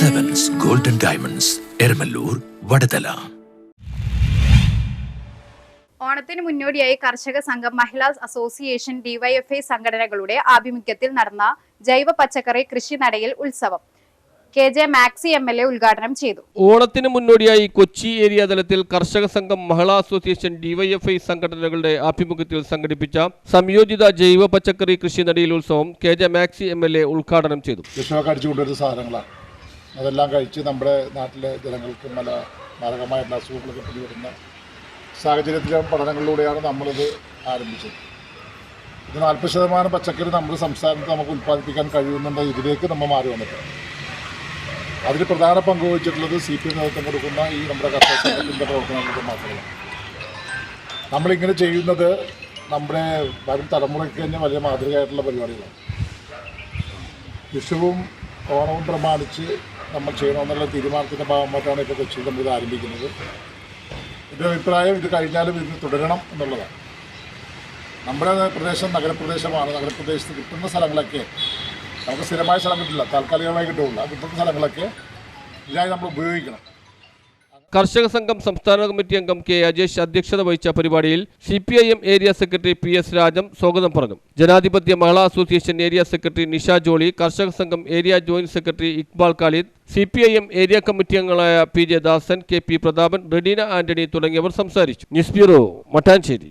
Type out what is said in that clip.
Diamonds Eramallur Vadathala ഓണത്തിന് മുന്നോടിയായി കർഷക സംഘം മഹിളാ അസോസിയേഷൻ ഡിവൈഎഫ്ഐ സംഘടനകളുടെ ആഭിമുഖ്യത്തിൽ നടന്ന ജൈവ പച്ചക്കറി കൃഷി നടയിൽ ഉത്സവം. K J Maxi M L A ഉദ്ഘാടനം ചെയ്തു. ഓണത്തിന് മുന്നോടിയായി കൊച്ചി ഏരിയ തലത്തിൽ കർഷക സംഘം മഹിളാ അസോസിയേഷൻ ഡിവൈഎഫ്ഐ സംഘടനകളുടെ ആഭിമുഖ്യത്തിൽ സംഘടിപ്പിച്ച സംയോജിത ജൈവ പച്ചക്കറി കൃഷി നടയിൽ ഉത്സവം K J Maxi M L A ഉദ്ഘാടനം ചെയ്തു. സാധനങ്ങളാണ്. അതെല്ലാം കഴിച്ച് നമ്മുടെ നാട്ടിലെ ജനങ്ങൾക്ക് പല മാരകമായിട്ടുള്ള അസുഖങ്ങളൊക്കെ പിടിപെടുന്ന സാഹചര്യത്തിലും പഠനങ്ങളിലൂടെയാണ് നമ്മളിത് ആരംഭിച്ചത്. ഇത് നാൽപ്പത് ശതമാനം പച്ചക്കറി നമ്മൾ സംസ്ഥാനത്ത് നമുക്ക് ഉൽപ്പാദിപ്പിക്കാൻ കഴിയുന്നുണ്ട്. ഇതിലേക്ക് നമ്മൾ മാറി വന്നിട്ടുണ്ട്. അതിന് പ്രധാന പങ്ക് വഹിച്ചിട്ടുള്ളത് സി പി നേതൃത്വം കൊടുക്കുന്ന ഈ നമ്മുടെ കർഷക സംഘത്തിന്റെ പ്രവർത്തനങ്ങൾക്ക് മാത്രമാണ്. നമ്മളിങ്ങനെ ചെയ്യുന്നത് നമ്മുടെ വരും തലമുറയ്ക്ക് തന്നെ വലിയ മാതൃകയായിട്ടുള്ള പരിപാടികളാണ്. വിഷുവും ഓണവും പ്രമാണിച്ച് നമ്മൾ ചെയ്യണമെന്നുള്ള തീരുമാനത്തിന്റെ ഭാഗമായിട്ടാണ് ഇപ്പോൾ കൊച്ചിയിൽ നമ്മൾ ഇത് ആരംഭിക്കുന്നത്. എന്റെ അഭിപ്രായം ഇത് കഴിഞ്ഞാലും ഇത് തുടരണം എന്നുള്ളതാണ്. നമ്മുടെ പ്രദേശം നഗരപ്രദേശമാണ്. നഗരപ്രദേശത്ത് കിട്ടുന്ന സ്ഥലങ്ങളൊക്കെ നമുക്ക് സ്ഥിരമായ സ്ഥലം കിട്ടില്ല. താൽക്കാലികമായി കിട്ടുകയുള്ളൂ. കിട്ടുന്ന സ്ഥലങ്ങളൊക്കെ ഇതായി നമ്മൾ ഉപയോഗിക്കണം. കർഷക സംഘം സംസ്ഥാന കമ്മിറ്റി അംഗം കെ അജേഷ് അധ്യക്ഷത വഹിച്ച പരിപാടിയിൽ C P I M area secretary P S Rajam സ്വാഗതം പറഞ്ഞു. ജനാധിപത്യ മഹിളാ association area secretary Nisha Jolly കർഷക സംഘം area joint secretary Iqbal Khalid C P I M area committee അംഗങ്ങളായ P J Dasan K P Prathapan Redeena Antony തുടങ്ങിയവർ സംസാരിച്ചു. News bureau Mattancherry.